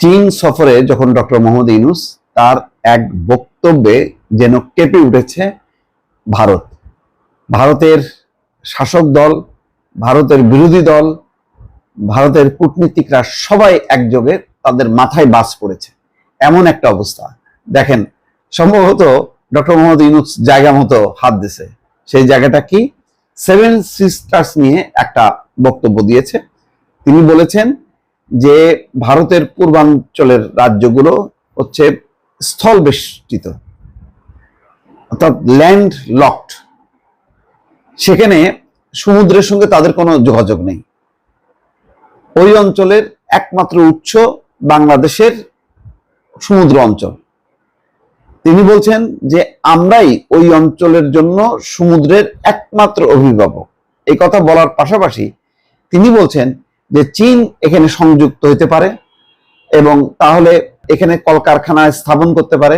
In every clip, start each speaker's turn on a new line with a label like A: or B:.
A: চীন সফরে যখন ডক্টর মোহাম্মদ ইউনুস তার এক বক্তব্যে যেন কেঁপে উঠেছে ভারত, ভারতের শাসক দল, ভারতের বিরোধী দল, ভারতের কূটনীতিকরা সবাই একযোগে তাদের মাথায় বাস পড়েছে এমন একটা অবস্থা। দেখেন, সম্ভবত ডক্টর মোহাম্মদ ইউনুস জায়গা মতো হাত দিছে। সেই জায়গাটা কি? সেভেন সিস্টার্স নিয়ে একটা বক্তব্য দিয়েছে। তিনি বলেছেন যে ভারতের পূর্বাঞ্চলের রাজ্যগুলো হচ্ছে স্থল বেষ্টিত অর্থাৎ ল্যান্ড লকড সেখানে সমুদ্রের সঙ্গে তাদের কোনো যোগাযোগ নেই। ওই অঞ্চলের একমাত্র উৎস বাংলাদেশের সমুদ্র অঞ্চল। তিনি বলছেন যে আমরাই ওই অঞ্চলের জন্য সমুদ্রের একমাত্র অভিভাবক। এই কথা বলার পাশাপাশি তিনি বলছেন যে চীন এখানে সংযুক্ত হতে পারে এবং তাহলে এখানে কলকারখানা স্থাপন করতে পারে।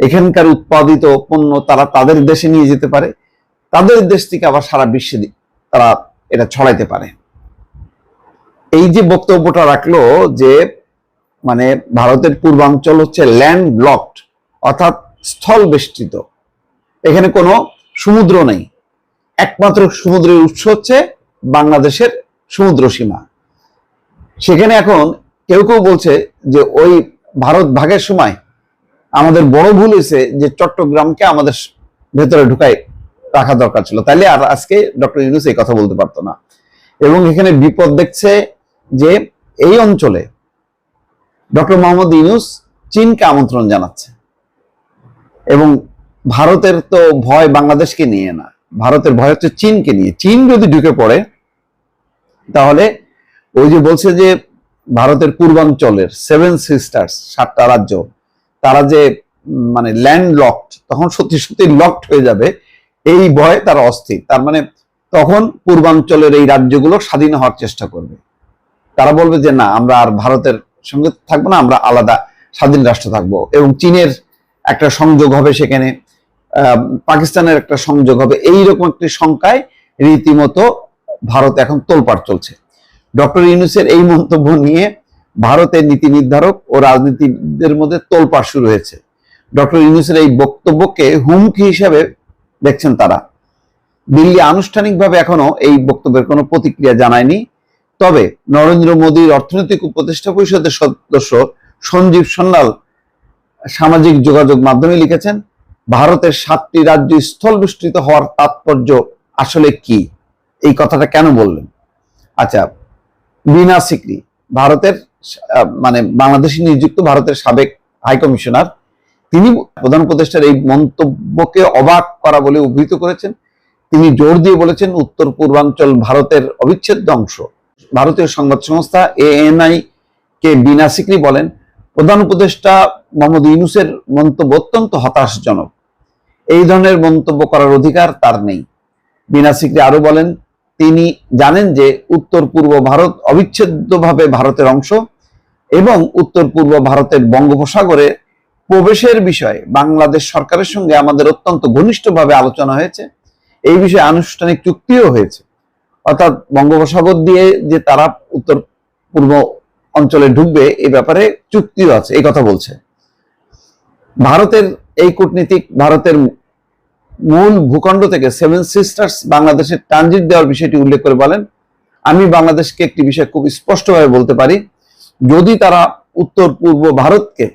A: এখানকার উৎপাদিত পণ্য তারা তাদের দেশে নিয়ে যেতে পারে। তাদের দেশ থেকে আবার সারা বিশ্বে তারা এটা ছড়াইতে পারে। এই যে বক্তব্যটা রাখল যে মানে ভারতের পূর্বাঞ্চল হচ্ছে ল্যান্ড ব্লকড অর্থাৎ স্থল বেষ্টিত এখানে কোনো সমুদ্র নেই। একমাত্র সমুদ্রের উৎস হচ্ছে বাংলাদেশের সমুদ্র সীমা। সেখানে এখন কেউ কেউ বলছে যে ওই ভারত ভাগের সময় আমাদের বড় ভুল হয়েছে যে চট্টগ্রামকে আমাদের ভেতরে ঢুকাই রাখা দরকার ছিল। তাইলে আর আজকে ডক্টর ইউনুস এই কথা বলতে পারতো না। এবং এখানে বিপদ দেখছে যে এই অঞ্চলে ডক্টর মোহাম্মদ ইউনুস চীনকে আমন্ত্রণ জানাচ্ছে। এবং ভারতের তো ভয় বাংলাদেশকে নিয়ে না, ভারতের ভয় হচ্ছে চীনকে নিয়ে। চীন যদি ঢুকে পড়ে, তাহলে ওই যে বলছে যে ভারতের পূর্বাঞ্চলের সেভেন সিস্টার্স সাতটা রাজ্য, তারা যে মানে ল্যান্ড লকড তখন সত্যি সত্যি লকড হয়ে যাবে, এই ভয়ে তারা অস্থির। তার মানে তখন পূর্বাঞ্চলের এই রাজ্যগুলো স্বাধীন হওয়ার চেষ্টা করবে। তারা বলবে যে, না, আমরা আর ভারতের সঙ্গে থাকব না, আমরা আলাদা স্বাধীন রাষ্ট্র থাকব। এবং চীনের একটা সংযোগ হবে সেখানে পাকিস্তানের একটা সংযোগ হবে। এইরকম একটি সংখ্যায় রীতিমতো ভারত এখন তোলপাড় চলছে। ডক্টর ইউনুসের এই মন্তব্য নিয়ে ভারতের নীতি নির্ধারক ও রাজনীতিবিদদের মধ্যে তোলপাড় শুরু হয়েছে। ডক্টর ইউনুসের এই বক্তব্যকে হুমকি হিসাবে দেখছেন তারা। দিল্লি আনুষ্ঠানিকভাবে এখনও এই বক্তব্যের কোনো প্রতিক্রিয়া জানায়নি। তবে নরেন্দ্র মোদীর অর্থনৈতিক উপদেষ্টা পরিষদের সদস্য সঞ্জীব সন্ন্যাল সামাজিক যোগাযোগ মাধ্যমে লিখেছেন, ভারতের সাতটি রাজ্য স্থল বিস্তৃত হওয়ার তাৎপর্য আসলে কি? এই কথাটা কেন বললেন? আচ্ছা বিনা সিকরি, ভারতের মানে বাংলাদেশে নিযুক্ত ভারতের সাবেক হাই কমিশনার। তিনি প্রধান উপদেষ্টার এই মন্তব্যকে অবাক করা বলে অভিহিত করেছেন। তিনি জোর দিয়ে বলেছেন, উত্তর পূর্বাঞ্চল ভারতের অবিচ্ছেদ্য অংশ। ভারতীয় সংবাদ সংস্থা এএনআই কে বিনা সিকরি বলেন, প্রধান উপদেষ্টা মোহাম্মদ ইউনুসের মন্তব্য অত্যন্ত হতাশজনক। এই ধরনের মন্তব্য করার অধিকার তার নেই। বিনা সিকরি আরও বলেন তিনি জানেন যে উত্তর পূর্ব ভারত অবিচ্ছেদ্যভাবে ভারতের অংশ এবং উত্তর পূর্ব ভারতের বঙ্গোপসাগরে প্রবেশের বিষয়ে বাংলাদেশ সরকারের সঙ্গে আমাদের অত্যন্ত ঘনিষ্ঠভাবে আলোচনা হয়েছে। এই বিষয়ে আনুষ্ঠানিক চুক্তিও হয়েছে। অর্থাৎ বঙ্গোপসাগর দিয়ে যে তারা উত্তর পূর্ব অঞ্চলে ঢুকবে এই ব্যাপারে চুক্তিও আছে এই কথা বলছে। ভারতের এই কূটনীতিক, ভারতের মূল ভূখণ্ড থেকে সেভেন সিস্টার্স বাংলাদেশের ট্রানজিট দেওয়ার বিষয়টি উল্লেখ করে বলেন, আমি বাংলাদেশকে একটি বিষয় খুব স্পষ্টভাবে বলতে পারি, যদি তারা উত্তর পূর্ব ভারতকে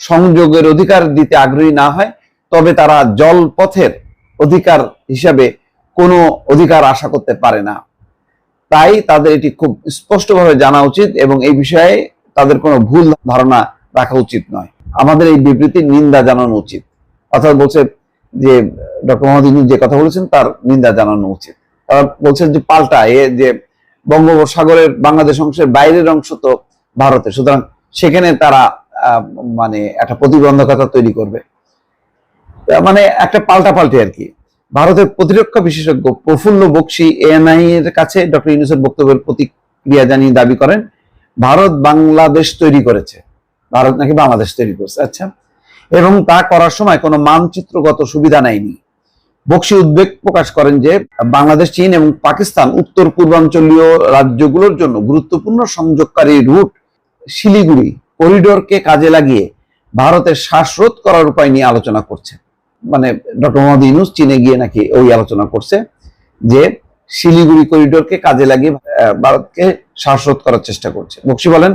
A: সংযোগের অধিকার দিতে আগ্রহী না হয়, তবে তারা জলপথের অধিকার হিসাবে কোনো অধিকার আশা করতে পারে না। তাই তাদের এটি খুব স্পষ্টভাবে জানা উচিত এবং এই বিষয়ে তাদের কোনো ভুল ধারণা রাখা উচিত নয়। আমাদের এই বিবৃতির নিন্দা জানানো উচিত। অর্থাৎ বলছে যে ডক্টর মোহাম্মদ ইউনূস যে কথা বলেছেন, তার নিন্দা জানানো উচিত। তারা বলছেন যে পাল্টা, এ যে বঙ্গোপসাগরের বাংলাদেশ অংশের বাইরের অংশ তো ভারতের। সুতরাং সেখানে তারা মানে একটা প্রতিবন্ধকতা তৈরি করবে। মানে একটা পাল্টা পাল্টি আর কি। ভারতের প্রতিরক্ষা বিশেষজ্ঞ প্রফুল্ল বক্সি এএনআই এর কাছে ডক্টর ইউনুসের বক্তব্যের প্রতিক্রিয়া জানিয়ে দাবি করেন, ভারত বাংলাদেশ তৈরি করেছে। ভারত নাকি বাংলাদেশ তৈরি করছে। আচ্ছা এবং তা করার সময় কোনো মানচিত্রগত সুবিধা নেয়নি। বক্সি উদ্বেগ প্রকাশ করেন যে, বাংলাদেশ, চীন এবং পাকিস্তান উত্তর পূর্বাঞ্চলীয় রাজ্যগুলোর জন্য গুরুত্বপূর্ণ সংযোগকারী রুট শিলিগুড়ি করিডোরকে কাজে লাগিয়ে ভারতের শ্বাসরোধ করার উপায় নিয়ে আলোচনা করছে। মানে ডক্টর মোহাম্মদ ইউনুস চীনে গিয়ে নাকি ওই আলোচনা করছে যে, শিলিগুড়ি করিডোরকে কাজে লাগিয়ে ভারতকে শ্বাসরোধ করার চেষ্টা করছে। বক্সি বলেন,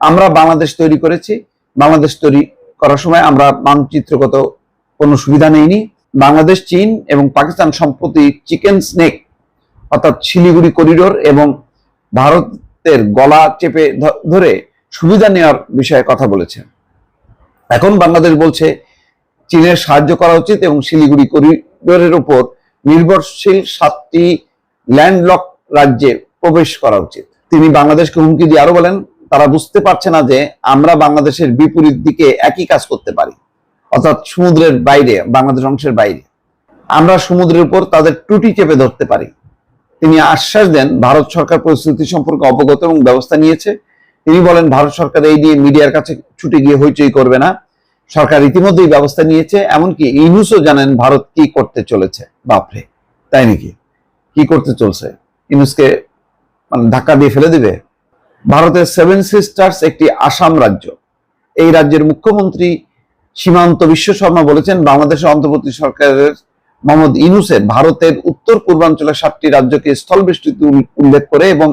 A: আমরা বাংলাদেশ তৈরি করেছি, বাংলাদেশ তৈরি করার সময় আমরা মানচিত্রগত কোনো সুবিধা নেইনি। বাংলাদেশ, চীন এবং পাকিস্তান সম্প্রতি চিকেন স্নেক, অর্থাৎ শিলিগুড়ি করিডোর এবং ভারতের গলা চেপে ধরে সুবিধা নেওয়ার বিষয়ে কথা বলেছে। এখন বাংলাদেশ বলছে, চীনের সাহায্য করা উচিত এবং শিলিগুড়ি করিডোরের উপর নির্ভরশীল সাতটি ল্যান্ডলক রাজ্যে প্রবেশ করা উচিত। তিনি বাংলাদেশকে হুমকি দিয়ে আরও বলেন তারা বুঝতে পারছে না যে আমরা বাংলাদেশের বিপরীত দিকে একই কাজ করতে পারি। অর্থাৎ সমুদ্রের বাইরে, বাংলাদেশ অংশের বাইরে। আমরা সমুদ্রের উপর তাদের টুটি চেপে ধরতে পারি। তিনি আশ্বাস দেন, ভারত সরকার পরিস্থিতি সম্পর্কে অবগত এবং ব্যবস্থা নিয়েছে। তিনি বলেন, ভারত সরকার এই নিয়ে মিডিয়ার কাছে ছুটে গিয়ে হইচই করবে না। সরকার ইতিমধ্যেই ব্যবস্থা নিয়েছে, এমনকি ইউনুসও জানেন ভারত কি করতে চলেছে। বাপরে, তাই নাকি? কি করতে চলছে? ইউনুসকে মানে ধাক্কা দিয়ে ফেলে দিবে? ভারতের সেভেন সিস্টার্স একটি আসাম রাজ্য। এই রাজ্যের মুখ্যমন্ত্রী সীমান্ত বিশ্ব শর্মা বলেছেন, বাংলাদেশের অন্তর্বর্তী সরকারের মোহাম্মদ ইনুসের ভারতের উত্তর পূর্বাঞ্চলের সাতটি রাজ্যকে স্থলবেষ্টিত উল- উল্লেখ করে এবং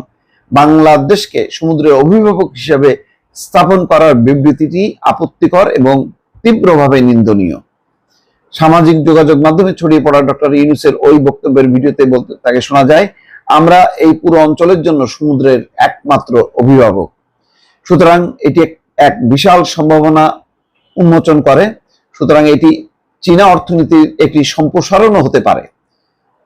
A: বাংলাদেশকে সমুদ্রের অভিভাবক হিসেবে স্থাপন করার বিবৃতিটি আপত্তিকর এবং তীব্রভাবে নিন্দনীয়। সামাজিক যোগাযোগ মাধ্যমে ছড়িয়ে পড়া ডক্টর ইউনুসের ওই বক্তব্যের ভিডিওতে বলতে তাকে শোনা যায় আমরা এই পুরো অঞ্চলের জন্য সমুদ্রের একমাত্র অভিভাবক। সুতরাং এটি এক- বিশাল সম্ভাবনা উন্মোচন করে। সুতরাং এটি চীনা অর্থনীতির একটি সম্প্রসারণও হতে পারে।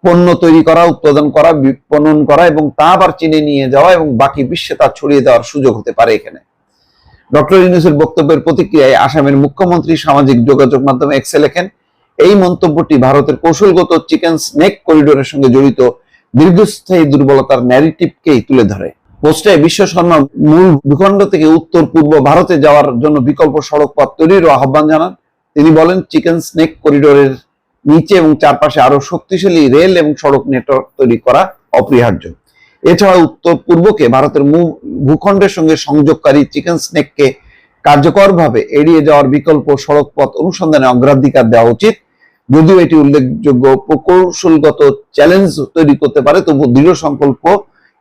A: পণ্য তৈরি করা, উৎপাদন করা, বিপণন করা এবং তা আবার চীনে নিয়ে যাওয়া এবং বাকি বিশ্বে তা ছড়িয়ে দেওয়ার সুযোগ হতে পারে এখানে। ডক্টর ইউনুসের বক্তব্যের প্রতিক্রিয়ায় আসামের মুখ্যমন্ত্রী সামাজিক যোগাযোগ মাধ্যমে এক্সে লেখেন, এই মন্তব্যটি ভারতের কৌশলগত চিকেন স্নেক করিডোরের সঙ্গে জড়িত। দীর্ঘস্থায়ী দুর্বলতার ন্যারেটিভকেই তুলে ধরে। পোস্টে বিশ্ব শর্মা মূল ভূখণ্ড থেকে উত্তর পূর্ব ভারতে যাওয়ার জন্য বিকল্প সড়ক পথ তৈরির আহ্বান জানান। তিনি বলেন, চিকেন স্নেক করিডোরের নিচে এবং চারপাশে আরও শক্তিশালী রেল এবং সড়ক নেটওয়ার্ক তৈরি করা অপরিহার্য। এছাড়া উত্তর পূর্বকে ভারতের মূল ভূখণ্ডের সঙ্গে সংযোগকারী চিকেন স্নেককে কার্যকরভাবে এড়িয়ে যাওয়ার বিকল্প সড়ক পথ অনুসন্ধানে অগ্রাধিকার দেওয়া উচিত। যদিও এটি উল্লেখযোগ্য প্রকৌশলগত চ্যালেঞ্জ তৈরি করতে পারে তবু দৃঢ় সংকল্প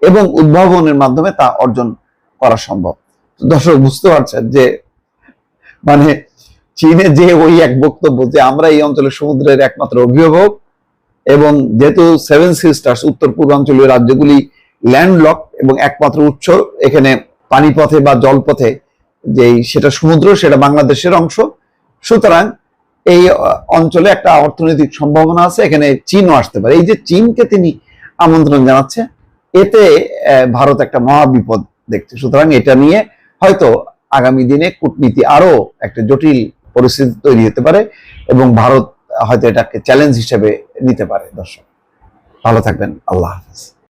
A: এবং উদ্ভাবনের মাধ্যমে তা অর্জন করা সম্ভব। দর্শক, বুঝতে পারছেন যে মানে চীনে যে ওই এক বক্তব্য যে আমরা এই অঞ্চলের সমুদ্রের একমাত্র অভিভাবক এবং যেহেতু সেভেন সিস্টার্স উত্তর পূর্বাঞ্চলীয় রাজ্যগুলি ল্যান্ডলক এবং একমাত্র উৎস, এখানে পানিপথে বা জলপথে যে সেটা সমুদ্র, সেটা বাংলাদেশের অংশ। সুতরাং এই অঞ্চলে একটা অর্থনৈতিক সম্ভাবনা আছে, এখানে চীনও আসতে পারে। এই যে চীনকে তিনি আমন্ত্রণ জানাচ্ছে, এতে ভারত একটা মহা বিপদ দেখছে। সুতরাং এটা নিয়ে হয়তো আগামী দিনে কূটনীতি আরও একটা জটিল পরিস্থিতি তৈরি হতে পারে এবং ভারত হয়তো এটাকে চ্যালেঞ্জ হিসেবে নিতে পারে দর্শক। ভালো থাকবেন, আল্লাহ হাফেজ।